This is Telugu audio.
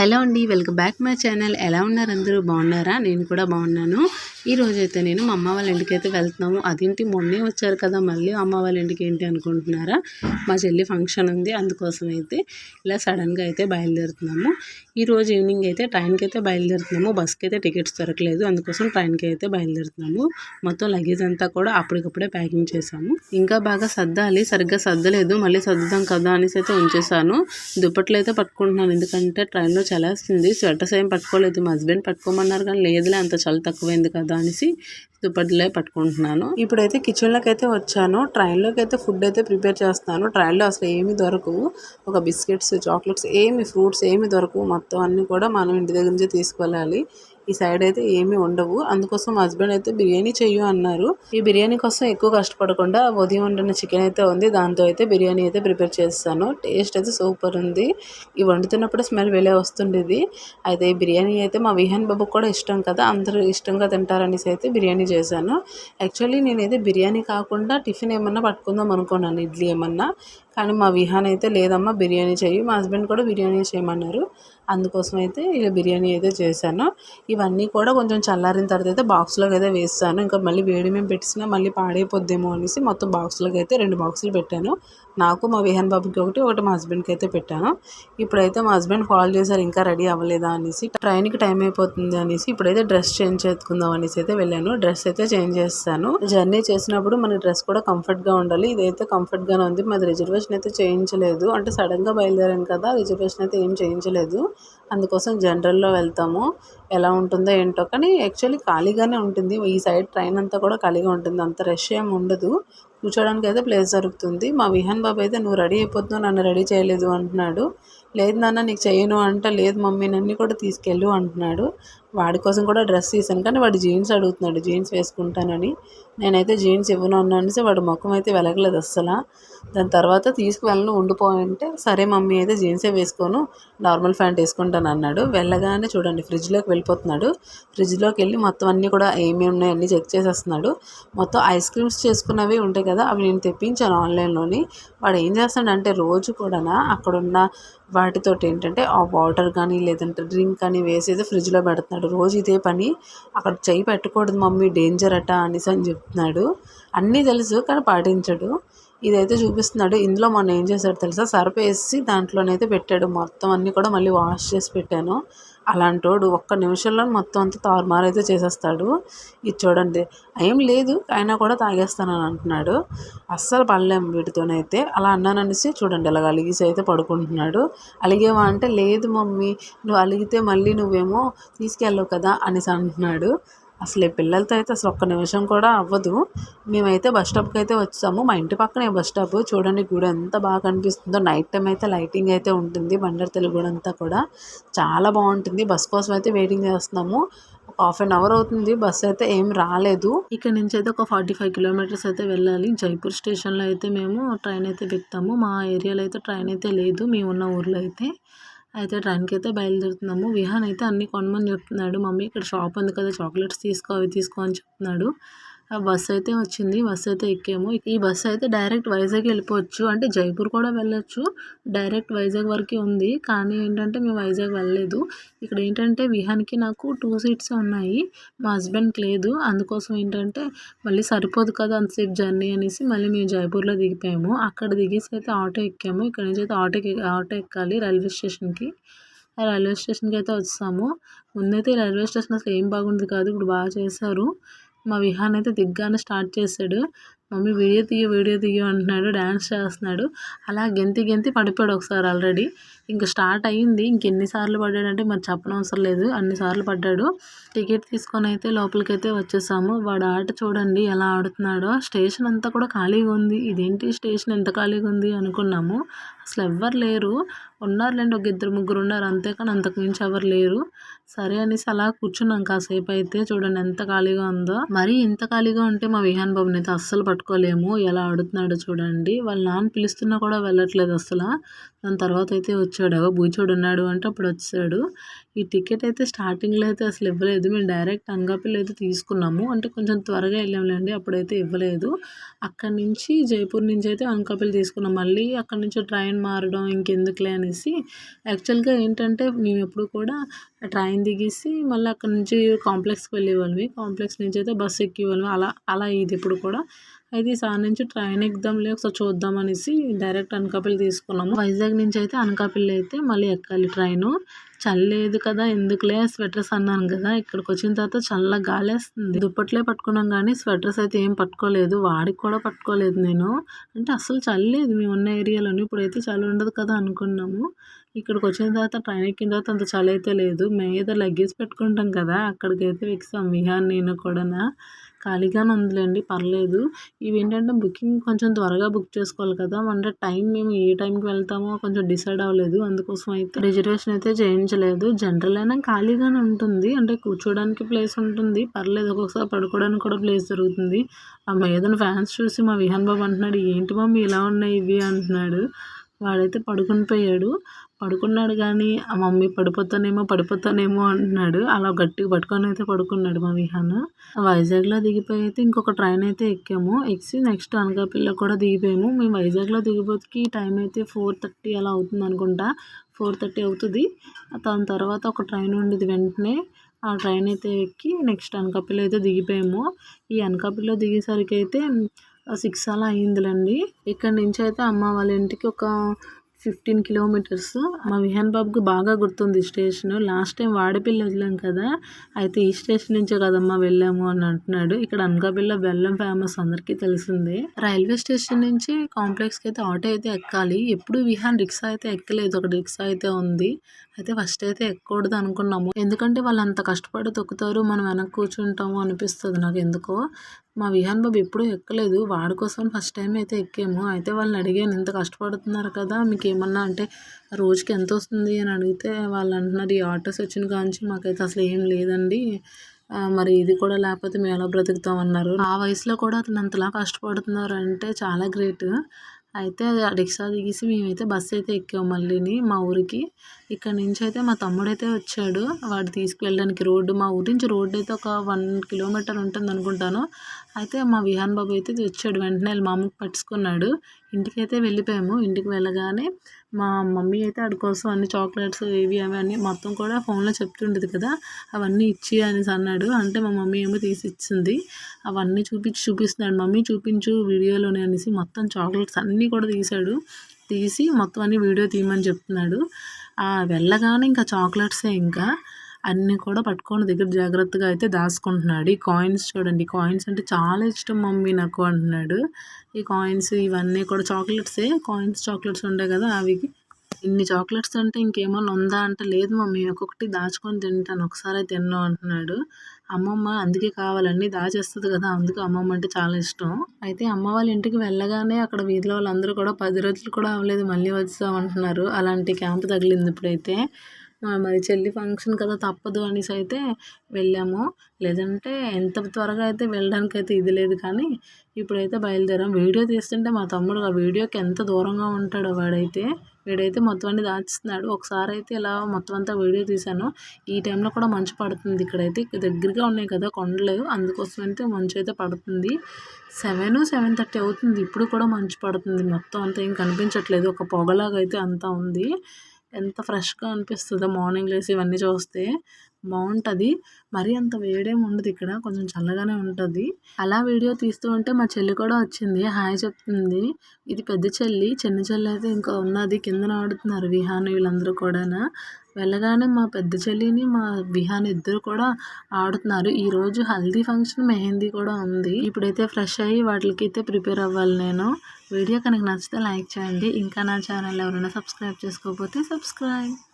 హలో అండి వెల్కమ్ బ్యాక్ మై ఛానల్. ఎలా ఉన్నారు అందరూ? బాగున్నారా? నేను కూడా బాగున్నాను. ఈ రోజు అయితే నేను మా అమ్మ వాళ్ళ ఇంటికి అయితే వెళ్తున్నాము. అదేంటి మొన్నే వచ్చారు కదా మళ్ళీ అమ్మ వాళ్ళ ఇంటికి ఏంటి అనుకుంటున్నారా? మా చెల్లి ఫంక్షన్ ఉంది. అందుకోసం అయితే ఇలా సడన్గా అయితే బయలుదేరుతున్నాము. ఈ రోజు ఈవినింగ్ అయితే ట్రైన్కి అయితే బయలుదేరుతున్నాము. బస్కి అయితే టికెట్స్ దొరకలేదు. అందుకోసం ట్రైన్కి అయితే బయలుదేరుతున్నాము. మొత్తం లగేజ్ అంతా కూడా అప్పటికప్పుడే ప్యాకింగ్ చేసాము ఇంకా బాగా సర్దాలి. సరిగ్గా సర్దలేదు. మళ్ళీ సర్దుదాం కదా అనేసి అయితే ఉంచేసాను దుప్పట్లు అయితే పట్టుకుంటున్నాను. ఎందుకంటే ట్రైన్లో చలేస్తుంది స్వెటర్స్ ఏం పట్టుకోలేదు. మా హస్బెండ్ పట్టుకోమన్నారు కానీ లేదులే. అంత చలి తక్కువైంది కదా అనేసి దుప్పట్లే పట్టుకుంటున్నాను. ఇప్పుడైతే కిచెన్లోకి అయితే వచ్చాను. ట్రైన్లోకి అయితే ఫుడ్ అయితే ప్రిపేర్ చేస్తాను ట్రైన్లో అసలు ఏమి దొరకవు. ఒక బిస్కెట్స్ చాక్లెట్స్ ఏమి ఫ్రూట్స్ ఏమి దొరకవు. మొత్తం అన్నీ కూడా మనం ఇంటి దగ్గర నుంచే తీసుకెళ్ళాలి ఈ సైడ్ అయితే ఏమీ ఉండవు. అందుకోసం మా హస్బెండ్ అయితే బిర్యానీ చెయ్యు అన్నారు. ఈ బిర్యానీ కోసం ఎక్కువ కష్టపడకుండా ఉదయం వండిన చికెన్ అయితే ఉంది. దాంతో అయితే బిర్యానీ అయితే ప్రిపేర్ చేస్తాను. టేస్ట్ అయితే సూపర్ ఉంది. ఈ వండుతున్నప్పుడు స్మెల్ వెళ్ళే వస్తుండేది. అయితే ఈ బిర్యానీ అయితే మా విహాన్ బాబుకి కూడా ఇష్టం కదా అందరూ ఇష్టంగా తింటారనేసి అయితే బిర్యానీ చేశాను. యాక్చువల్లీ నేనైతే బిర్యానీ కాకుండా టిఫిన్ ఏమన్నా పట్టుకుందాం అనుకున్నాను ఇడ్లీ ఏమన్నా. కానీ మా విహాన్ అయితే లేదమ్మా బిర్యానీ చెయ్యి. మా హస్బెండ్ కూడా బిర్యానీ చేయమన్నారు. అందుకోసం అయితే ఇలా బిర్యానీ అయితే చేశాను. ఇవన్నీ కూడా కొంచెం చల్లారిన తర్వాత అయితే బాక్స్లోకి అయితే వేస్తాను. ఇంకా మళ్ళీ వేడి మేము పెట్టినా మళ్ళీ పాడైపోద్దేమో అనేసి మొత్తం బాక్స్లోకి అయితే రెండు బాక్సులు పెట్టాను. నాకు మా విహాన్ బాబుకి ఒకటి ఒకటి మా హస్బెండ్కి అయితే పెట్టాను. ఇప్పుడైతే మా హస్బెండ్ కాల్ చేశారు ఇంకా రెడీ అవ్వలేదా? అనేసి. ట్రైన్కి టైం అయిపోతుంది అనేసి ఇప్పుడైతే డ్రెస్ చేంజ్ చేసుకుందాం అనేసి అయితే వెళ్ళాను. డ్రెస్ అయితే చేంజ్ చేస్తాను. జర్నీ చేసినప్పుడు మన డ్రెస్ కూడా కంఫర్ట్గా ఉండాలి. ఇదైతే కంఫర్ట్గానే ఉంది. మాది రిజర్వేషన్ అయితే చేయించలేదు. అంటే సడన్గా బయలుదేరాం కదా రిజర్వేషన్ అయితే ఏం చేయించలేదు. అందుకోసం జనరల్లో వెళ్తాము. ఎలా ఉంటుందో ఏంటో. కానీ యాక్చువల్లీ ఖాళీగానే ఉంటుంది. ఈ సైడ్ ట్రైన్ అంతా కూడా ఖాళీగా ఉంటుంది. అంత రష్ ఏం ఉండదు. కూర్చోడానికి అయితే ప్లేస్ దొరుకుతుంది. మా విహాన్ బాబు అయితే నువ్వు రెడీ అయిపోతున్నావు. నన్ను రెడీ చేయలేదు అంటున్నాడు. లేదు నాన్న నీకు చేయను అంట. లేదు మమ్మీ నన్ను కూడా తీసుకెళ్ళు అంటున్నాడు. వాడి కోసం కూడా డ్రెస్ తీసాను కానీ వాడు జీన్స్ అడుగుతున్నాడు జీన్స్ వేసుకుంటానని. నేనైతే జీన్స్ ఇవ్వను అన్నాను వాడు ముఖం అయితే వెలగలేదు అస్సలు. దాని తర్వాత తీసుకువెళ్ళను ఉండిపోయంటే సరే మమ్మీ అయితే జీన్సే వేసుకోను నార్మల్ ప్యాంట్ వేసుకుంటాను అన్నాడు. వెళ్ళగానే చూడండి ఫ్రిడ్జ్లోకి వెళ్ళిపోతున్నాడు. ఫ్రిడ్జ్లోకి వెళ్ళి మొత్తం అన్నీ కూడా ఏమేమి ఉన్నాయి అన్నీ చెక్ చేసేస్తున్నాడు. మొత్తం ఐస్ క్రీమ్స్ చేసుకున్నవి ఉంటాయి కదా అవి నేను తెప్పించాను ఆన్లైన్లోని. వాడు ఏం చేస్తాడంటే రోజు కూడా అక్కడున్న వాటితోటి ఏంటంటే ఆ వాటర్ కానీ లేదంటే డ్రింక్ కానీ వేసేది ఫ్రిడ్జ్లో పెడుతున్నాడు. రోజు ఇదే పని. అక్కడ చెయ్యి పెట్టకూడదు మమ్మీ డేంజర్ అట అనేసి అని చెప్తున్నాడు. అన్నీ తెలుసు కానీ పాటించడు. ఇదైతే చూపిస్తున్నాడు. ఇందులో మొన్న ఏం చేశాడు తెలుసా? సర్ఫ్ వేసి దాంట్లోనైతే పెట్టాడు. మొత్తం అన్నీ కూడా మళ్ళీ వాష్ చేసి పెట్టాను. అలాంటోడు ఒక్క నిమిషంలో మొత్తం అంతా తారుమారు అయితే చేసేస్తాడు. ఇది చూడండి. ఏం లేదు అయినా కూడా తాగేస్తానని అంటున్నాడు. అస్సలు పడలేము వీటితోనైతే అలా అన్నాననేసి చూడండి అలాగ అలిగిసి అయితే పడుకుంటున్నాడు. అలిగేవా అంటే లేదు మమ్మీ నువ్వు అలిగితే మళ్ళీ నువ్వేమో తీసుకెళ్ళవు కదా అనేసి అంటున్నాడు. అసలు ఈ పిల్లలతో అయితే అసలు ఒక్క నిమిషం కూడా అవ్వదు. మేమైతే బస్ స్టాప్కి అయితే వచ్చాము. మా ఇంటి పక్కనే బస్ స్టాప్. చూడండి గుడి ఎంత బాగా కనిపిస్తుందో. నైట్ టైం అయితే లైటింగ్ అయితే ఉంటుంది. బండర్ గుడి అంతా కూడా చాలా బాగుంటుంది. బస్ కోసం అయితే వెయిటింగ్ చేస్తున్నాము. ఒక హాఫ్ అన్ అవర్ అవుతుంది. బస్ అయితే ఏం రాలేదు. ఇక్కడ నుంచి అయితే ఒక ఫార్టీ ఫైవ్ కిలోమీటర్స్ అయితే వెళ్ళాలి. జైపూర్ స్టేషన్లో అయితే మేము ట్రైన్ అయితే ఎక్కుతాము. మా ఏరియాలో అయితే ట్రైన్ అయితే లేదు. మేము ఉన్న ఊర్లో అయితే. అయితే ట్రైన్కి అయితే బయలుదేరుతున్నాము. విహాన్ అయితే అన్ని కొనమని చెప్తున్నాడు. మమ్మీ ఇక్కడ షాప్ ఉంది కదా చాక్లెట్స్ తీసుకో అవి తీసుకో అని చెప్తున్నాడు. ఆ బస్ అయితే వచ్చింది. బస్ అయితే ఎక్కాము. ఈ బస్ అయితే డైరెక్ట్ వైజాగ్ వెళ్ళిపోవచ్చు. అంటే జైపూర్ కూడా వెళ్ళొచ్చు. డైరెక్ట్ వైజాగ్ వరకే ఉంది. కానీ ఏంటంటే మేము వైజాగ్ వెళ్ళలేదు. ఇక్కడ ఏంటంటే విహాన్కి నాకు టూ సీట్స్ ఉన్నాయి. మా హస్బెండ్కి లేదు. అందుకోసం ఏంటంటే మళ్ళీ సరిపోదు కదా అంతసేపు జర్నీ అనేసి మళ్ళీ మేము జైపూర్లో దిగిపోయాము. అక్కడ దిగేసి అయితే ఆటో ఎక్కాము. ఇక్కడ నుంచి అయితే ఆటోకి ఆటో ఎక్కాలి రైల్వే స్టేషన్కి. రైల్వే స్టేషన్కి అయితే వచ్చాము. ముందైతే రైల్వే స్టేషన్ అసలు ఏం బాగుంది కాదు. ఇప్పుడు బాగా చేశారు. మా విహాన్ అయితే దిగ్గానే స్టార్ట్ చేశాడు మమ్మీ వీడియో తీయ వీడియో తీయ అంటున్నాడు డ్యాన్స్ చేస్తున్నాడు. అలా గెంతి గెంతి పడిపోయాడు ఒకసారి ఆల్రెడీ. ఇంకా స్టార్ట్ అయ్యింది. ఇంకెన్నిసార్లు పడ్డాడంటే మరి చెప్పనవసరం లేదు. అన్నిసార్లు పడ్డాడు. టికెట్ తీసుకొని అయితే లోపలికైతే అయితే వచ్చేసాము. వాడు ఆట చూడండి ఎలా ఆడుతున్నాడో. స్టేషన్ అంతా కూడా ఖాళీగా ఉంది. ఇదేంటి స్టేషన్ ఎంత ఖాళీగా ఉంది అనుకున్నాము. అసలు ఎవ్వరు లేరు. ఉన్నారులేండి ఒక ఇద్దరు ముగ్గురు ఉన్నారు. అంతేకాని అంతకుమించి ఎవరు లేరు. సరే అనేసి అలా కూర్చున్నాం కాసేపు అయితే. చూడండి ఎంత ఖాళీగా ఉందో. మరి ఇంత ఖాళీగా ఉంటే మా విహాన్ బాబుని అయితే అస్సలు పట్టు పట్టుకోలేము ఎలా ఆడుతున్నాడో చూడండి. వాళ్ళ నాన్న పిలుస్తున్నా కూడా వెళ్ళట్లేదు అసలు. దాని తర్వాత అయితే వచ్చాడు. బూచోడు ఉన్నాడు అంటే అప్పుడు వచ్చాడు. ఈ టికెట్ అయితే స్టార్టింగ్లో అయితే అసలు ఇవ్వలేదు. మేము డైరెక్ట్ అనకాపల్లి అయితే తీసుకున్నాము. అంటే కొంచెం త్వరగా వెళ్ళాంలేండి. అప్పుడైతే ఇవ్వలేదు. అక్కడి నుంచి జైపూర్ నుంచి అయితే అంకాపిల్లి తీసుకున్నాం. మళ్ళీ అక్కడి నుంచి ట్రైన్ మారడం ఇంకెందుకులే అనేసి. యాక్చువల్గా ఏంటంటే మేము ఎప్పుడు కూడా ట్రైన్ దిగేసి మళ్ళీ అక్కడ నుంచి కాంప్లెక్స్కి వెళ్ళేవాళ్ళమి కాంప్లెక్స్ నుంచి అయితే బస్సు ఎక్కేవాళ్ళమి అలా అలా ఇది ఇప్పుడు కూడా. అయితే ఈసారి నుంచి ట్రైన్ ఎక్దాంలే ఒకసారి చూద్దాం అనేసి డైరెక్ట్ అనకాపల్లి తీసుకున్నాము. వైజాగ్ నుంచి అయితే అనకాపల్లి అయితే మళ్ళీ ఎక్కాలి ట్రైను. చల్లేదు కదా ఎందుకులే? స్వెటర్స్ అన్నాను కదా ఇక్కడికి వచ్చిన తర్వాత చల్ల గాలేస్తుంది. దుప్పట్లే పట్టుకున్నాం కానీ స్వెటర్స్ అయితే ఏం పట్టుకోలేదు. వాడికి కూడా పట్టుకోలేదు నేను. అంటే అసలు చల్లేదు. మేము ఉన్న ఏరియాలోని ఇప్పుడైతే చలి ఉండదు కదా అనుకున్నాము. ఇక్కడికి వచ్చిన తర్వాత ట్రైన్ ఎక్కిన తర్వాత అంత చలి అయితే లేదు. మీద లగేజ్ పెట్టుకుంటాం కదా అక్కడికైతే ఎక్సాం విహాన్ నేను కూడా ఖాళీగానే ఉందిలేండి పర్లేదు. ఇవేంటంటే బుకింగ్ కొంచెం త్వరగా బుక్ చేసుకోవాలి కదా అంటే టైం మేము ఏ టైంకి వెళ్తామో కొంచెం డిసైడ్ అవ్వలేదు. అందుకోసం అయితే రిజర్వేషన్ అయితే చేయించలేదు. జనరల్ అయినా ఖాళీగానే ఉంటుంది. అంటే కూర్చోడానికి ప్లేస్ ఉంటుంది. పర్లేదు ఒక్కొక్కసారి పడుకోవడానికి కూడా ప్లేస్ దొరుకుతుంది. ఆ మేదన ఫ్యాన్స్ చూసి మా విహాన్ బాబు అంటున్నాడు ఏంటి మమ్మీ ఇలా ఉన్నాయి ఇవి? అంటున్నాడు. వాడైతే పడుకుని పోయాడు. పడుకున్నాడు కానీ ఆ మమ్మీ పడిపోతానేమో పడిపోతానేమో అంటున్నాడు. అలా గట్టిగా పట్టుకొని అయితే పడుకున్నాడు మా విహాన్. వైజాగ్లో దిగిపోయి అయితే ఇంకొక ట్రైన్ అయితే ఎక్కాము. ఎక్కి నెక్స్ట్ అనకాపల్లిలో కూడా దిగిపోయాము. మేము వైజాగ్లో దిగిపోతే టైం అయితే ఫోర్ థర్టీ అలా అవుతుంది అనుకుంటా. ఫోర్ థర్టీ అవుతుంది. దాని తర్వాత ఒక ట్రైన్ ఉండేది వెంటనే. ఆ ట్రైన్ అయితే ఎక్కి నెక్స్ట్ అనకాపల్లి అయితే దిగిపోయాము. ఈ అనకాపల్లిలో దిగేసరికి అయితే సిక్స్ అలా అయిందిలేండి. ఇక్కడ నుంచి అయితే అమ్మ వాళ్ళ ఇంటికి ఒక ఫిఫ్టీన్ కిలోమీటర్స్. మా విహాన్ బాబుకి బాగా గుర్తుంది స్టేషన్. లాస్ట్ టైం వాడపల్లి వెళ్ళాం కదా అయితే ఈ స్టేషన్ నుంచే కదమ్మా వెళ్ళాము అని అంటున్నాడు. ఇక్కడ అనకాపిల్ల బెల్లం ఫేమస్ అందరికీ తెలిసిందే. రైల్వే స్టేషన్ నుంచి కాంప్లెక్స్కి అయితే ఆటో అయితే ఎక్కాలి. ఎప్పుడు విహాన్ రిక్షా అయితే ఎక్కలేదు. ఒక రిక్షా అయితే ఉంది. అయితే ఫస్ట్ అయితే ఎక్కకూడదు అనుకున్నాము. ఎందుకంటే వాళ్ళు అంత కష్టపడి తొక్కుతారు. మనం వెనక్కి కూర్చుంటాము అనిపిస్తుంది నాకు ఎందుకో. మా విహాన్ బాబు ఎప్పుడూ ఎక్కలేదు. వాడి కోసం ఫస్ట్ టైం అయితే ఎక్కాము. అయితే వాళ్ళని అడిగాను ఇంత కష్టపడుతున్నారు కదా మీకు ఏమన్నా అంటే రోజుకి ఎంత వస్తుంది? అని అడిగితే వాళ్ళు అంటున్నారు ఈ ఆటోస్ వచ్చిన కాంచి మాకైతే అసలు ఏం లేదండి. మరి ఇది కూడా లేకపోతే మేము ఎలా బ్రతుకుతాం? అన్నారు. ఆ వయసులో కూడా అతను అంతలా కష్టపడుతున్నారు అంటే చాలా గ్రేట్. అయితే రిక్షా దిగేసి మేమైతే బస్సు అయితే ఎక్కాము మళ్ళీని మా ఊరికి. ఇక్కడ నుంచి అయితే మా తమ్ముడు అయితే వచ్చాడు. వాడు తీసుకువెళ్ళడానికి రోడ్డు మా ఊరి నుంచి రోడ్డు అయితే ఒక వన్ కిలోమీటర్ ఉంటుంది అనుకుంటాను అయితే మా విహాన్ బాబు అయితే వచ్చాడు. వెంటనే మా అమ్మకి పట్టుకున్నాడు. ఇంటికైతే వెళ్ళిపోయాము. ఇంటికి వెళ్ళగానే మా మమ్మీ అయితే ఆడి కోసం అన్ని చాక్లెట్స్ ఇవి అవి అన్నీ మొత్తం కూడా ఫోన్లో చెప్తుండేది కదా అవన్నీ ఇచ్చి అనేసి అన్నాడు. అంటే మా మమ్మీ ఏమో తీసి ఇచ్చింది. అవన్నీ చూపించి చూపిస్తున్నాడు. మమ్మీ చూపించు వీడియోలోనే అనేసి మొత్తం చాక్లెట్స్ అన్నీ కూడా తీశాడు. తీసి మొత్తం అన్ని వీడియో తీయమని చెప్తున్నాడు. వెళ్ళగానే ఇంకా చాక్లెట్సే ఇంకా. అన్నీ కూడా పట్టుకొని దగ్గర జాగ్రత్తగా అయితే దాచుకుంటున్నాడు. ఈ కాయిన్స్ చూడండి. కాయిన్స్ అంటే చాలా ఇష్టం మమ్మీ నాకు అంటున్నాడు. ఈ కాయిన్స్ ఇవన్నీ కూడా చాక్లెట్సే. కాయిన్స్ చాక్లెట్స్ ఉంటాయి కదా అవి. ఇన్ని చాక్లెట్స్ అంటే ఇంకేమన్నా ఉందా అంటే లేదు మమ్మీ. ఒక్కొక్కటి దాచుకొని తింటాను. ఒకసారి తిన్నాను అంటున్నాడు. అమ్మమ్మ అందుకే కావాలండి దాచేస్తుంది కదా. అందుకే అమ్మమ్మ అంటే చాలా ఇష్టం. అయితే అమ్మ వాళ్ళ ఇంటికి వెళ్ళగానే అక్కడ వీధిలో వాళ్ళందరూ కూడా పది రోజులు కూడా అవ్వలేదు. మళ్ళీ వచ్చామంటున్నారు. అలాంటి క్యాంప్ తగిలింది ఇప్పుడైతే. మరి చెల్లి ఫంక్షన్ కదా తప్పదు అనేసి అయితే వెళ్ళాము. లేదంటే ఎంత త్వరగా అయితే వెళ్ళడానికి అయితే ఇది లేదు కానీ ఇప్పుడైతే బయలుదేరాం. వీడియో తీస్తుంటే మా తమ్ముడు ఆ వీడియోకి ఎంత దూరంగా ఉంటాడో వాడైతే వీడైతే మొత్తం అన్ని దాచిస్తున్నాడు. ఒకసారి అయితే ఇలా మొత్తం అంతా వీడియో తీశాను. ఈ టైంలో కూడా మంచు పడుతుంది. ఇక్కడైతే దగ్గరగా ఉన్నాయి కదా కొండలు. అందుకోసం అయితే మంచు అయితే పడుతుంది. సెవెన్ సెవెన్ థర్టీ అవుతుంది. ఇప్పుడు కూడా మంచు పడుతుంది. మొత్తం అంతా ఏం కనిపించట్లేదు. ఒక పొగలాగా అయితే అంతా ఉంది. ఎంత ఫ్రెష్గా అనిపిస్తుందో మార్నింగ్ లేసి ఇవన్నీ చూస్తే బాగుంటుంది. మరీ అంత వేడేమి ఉండదు ఇక్కడ. కొంచెం చల్లగానే ఉంటుంది. అలా వీడియో తీస్తూ ఉంటే మా చెల్లి కూడా వచ్చింది. హాయ్ చెప్తుంది. ఇది పెద్ద చెల్లి. చిన్న చెల్లి అయితే ఇంకా ఉన్నది. కిందన ఆడుతున్నారు విహాన్ వీళ్ళందరూ కూడా వెళ్ళగానే మా పెద్ద చెల్లిని మా విహాన్ ఇద్దరు కూడా ఆడుతున్నారు. ఈరోజు హల్దీ ఫంక్షన్ మెహందీ కూడా ఉంది. ఇప్పుడైతే ఫ్రెష్ అయ్యి వాటికి అయితే ప్రిపేర్ అవ్వాలి నేను. వీడియో కనుక నచ్చితే లైక్ చేయండి. ఇంకా నా ఛానల్ ఎవరైనా సబ్స్క్రైబ్ చేసుకోకపోతే సబ్స్క్రైబ్.